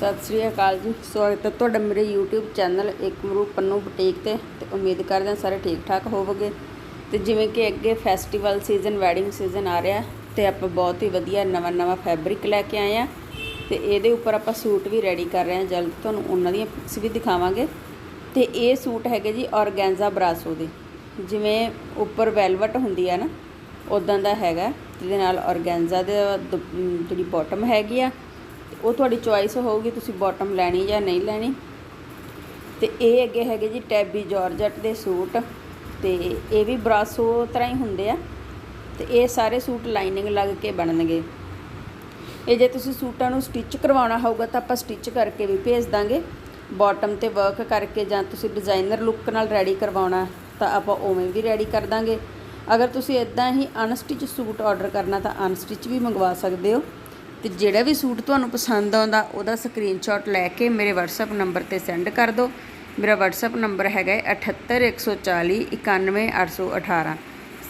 ਸਤਿ ਸ੍ਰੀ ਅਕਾਲ ਜੀ। ਸਵਾਗਤ ਹੈ ਤੁਹਾਡਾ ਮੇਰੇ YouTube ਚੈਨਲ ਇੱਕ ਏਕਮਰੂ ਪੰਨੂ ਬੁਟੀਕ ਤੇ ਤੇ ਉਮੀਦ ਕਰਦੇ ਹਾਂ ਸਾਰੇ ਠੀਕ ਠਾਕ ਹੋਵੋਗੇ। ਤੇ ਜਿਵੇਂ ਕਿ ਅੱਗੇ ਫੈਸਟੀਵਲ ਸੀਜ਼ਨ ਵੈਡਿੰਗ ਸੀਜ਼ਨ ਆ ਰਿਹਾ ਤੇ ਆਪਾਂ ਬਹੁਤ ਹੀ ਵਧੀਆ ਨਵਾਂ ਨਵਾਂ ਫੈਬਰਿਕ ਲੈ ਕੇ ਆਏ ਆ ਤੇ ਇਹਦੇ ਉੱਪਰ ਆਪਾਂ ਸੂਟ ਵੀ ਰੈਡੀ ਕਰ ਰਹੇ ਹਾਂ। ਜਲਦ ਤੁਹਾਨੂੰ ਉਹਨਾਂ ਦੀਆਂ ਪਿਕਸ ਵੀ ਦਿਖਾਵਾਂਗੇ। ਤੇ ਇਹ ਸੂਟ ਹੈਗੇ ਜੀ ਔਰਗੈਂਜ਼ਾ ਬਰਾਸੋ ਦੇ। ਜਿਵੇਂ ਉੱਪਰ ਵੈਲਵਟ ਹੁੰਦੀ ਆ ਨਾ ਉਦਾਂ ਦਾ ਹੈਗਾ। ਜਿਹਦੇ ਨਾਲ ਔਰਗੈਂਜ਼ਾ ਦੇ ਦੁ- ਜਿਹੜੀ ਬਾਟਮ ਹੈਗੀ ਆ ਉਹ ਤੁਹਾਡੀ ਚੁਆਇਸ ਹੋਊਗੀ, ਤੁਸੀਂ ਬਾਟਮ ਲੈਣੀ ਜਾਂ ਨਹੀਂ ਲੈਣੀ। ਤੇ ਇਹ ਅੱਗੇ ਹੈਗੇ ਜੀ ਟੈਬੀ ਜਾਰਜਟ ਦੇ ਸੂਟ, ਤੇ ਇਹ ਵੀ ਬਰਾਸੋ ਤਰ੍ਹਾਂ ਹੀ ਹੁੰਦੇ ਆ। ਤੇ ਇਹ ਸਾਰੇ ਸੂਟ ਲਾਈਨਿੰਗ ਲੱਗ ਕੇ ਬਣਨਗੇ। ਇਹ ਜੇ ਤੁਸੀਂ ਸੂਟਾਂ ਨੂੰ ਸਟਿਚ ਕਰਵਾਉਣਾ ਹੋਊਗਾ, ਤਾਂ ਆਪਾਂ ਸਟਿਚ ਕਰਕੇ ਵੀ ਭੇਜ ਦਾਂਗੇ। ਬਾਟਮ ਤੇ ਵਰਕ ਕਰਕੇ ਜਾਂ ਤੁਸੀਂ ਡਿਜ਼ਾਈਨਰ ਲੁੱਕ ਨਾਲ ਰੈਡੀ ਕਰਵਾਉਣਾ, ਤਾਂ ਆਪਾਂ ਉਵੇਂ ਵੀ ਰੈਡੀ ਕਰ ਦਾਂਗੇ। ਅਗਰ ਤੁਸੀਂ ਇਦਾਂ ਹੀ ਅਨਸਟਿਚ ਸੂਟ ਆਰਡਰ ਕਰਨਾ, ਤਾਂ ਅਨਸਟਿਚ ਵੀ ਮੰਗਵਾ ਸਕਦੇ ਹੋ। ਤੇ ਜਿਹੜਾ ਵੀ ਸੂਟ ਤੁਹਾਨੂੰ ਪਸੰਦ ਆਉਂਦਾ, ਉਹਦਾ ਸਕਰੀਨਸ਼ਾਟ ਲੈ ਕੇ ਮੇਰੇ WhatsApp ਨੰਬਰ ਤੇ ਸੈਂਡ ਕਰ ਦਿਓ। ਮੇਰਾ WhatsApp ਨੰਬਰ ਹੈਗਾ ਹੈ 78140 91818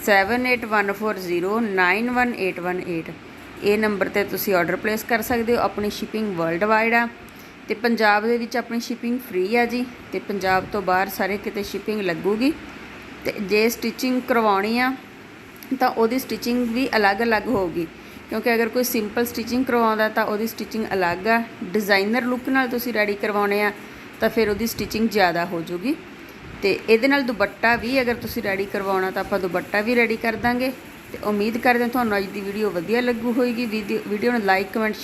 7814091818 ਇਹ ਨੰਬਰ ਤੇ ਤੁਸੀਂ ਆਰਡਰ ਪਲੇਸ ਕਰ ਸਕਦੇ ਹੋ ਆਪਣੀ ਸ਼ਿਪਿੰਗ ਵਰਲਡ ਵਾਈਡ ਆ। ਤੇ ਪੰਜਾਬ ਦੇ ਵਿੱਚ ਆਪਣੀ ਸ਼ਿਪਿੰਗ ਫ੍ਰੀ ਆ ਜੀ। ਤੇ ਪੰਜਾਬ ਤੋਂ ਬਾਹਰ ਸਾਰੇ ਕਿਤੇ ਸ਼ਿਪਿੰਗ ਲੱਗੂਗੀ। ਤੇ ਜੇ ਸਟਿਚਿੰਗ ਕਰਵਾਉਣੀ ਆ, ਤਾਂ ਉਹਦੀ ਸਟਿਚਿੰਗ ਵੀ ਅਲੱਗ-ਅਲੱਗ ਹੋਊਗੀ। ਕਿਉਂਕਿ ਅਗਰ ਕੋਈ ਸਿੰਪਲ ਸਟਿਚਿੰਗ ਕਰਵਾਉਂਦਾ ਤਾਂ ਉਹਦੀ ਸਟਿਚਿੰਗ ਅਲੱਗ ਆ। ਡਿਜ਼ਾਈਨਰ ਲੁੱਕ ਨਾਲ ਤੁਸੀਂ ਰੈਡੀ ਕਰਵਾਉਣੇ ਆ, ਤਾਂ ਫਿਰ ਉਹਦੀ ਸਟਿਚਿੰਗ ਜ਼ਿਆਦਾ ਹੋ ਜਾਊਗੀ। ਤੇ ਇਹਦੇ ਨਾਲ ਦੁਪੱਟਾ ਵੀ ਅਗਰ ਤੁਸੀਂ ਰੈਡੀ ਕਰਵਾਉਣਾ ਤਾਂ ਆਪਾਂ ਦੁਪੱਟਾ ਵੀ ਰੈਡੀ ਕਰ ਦਾਂਗੇ। ਤੇ ਉਮੀਦ ਕਰਦੇ ਹਾਂ ਤੁਹਾਨੂੰ ਅੱਜ ਦੀ ਵੀਡੀਓ ਵਧੀਆ ਲੱਗੂ ਹੋਏਗੀ। ਵੀਡੀਓ ਨੂੰ ਲਾਈਕ ਕਮੈਂਟ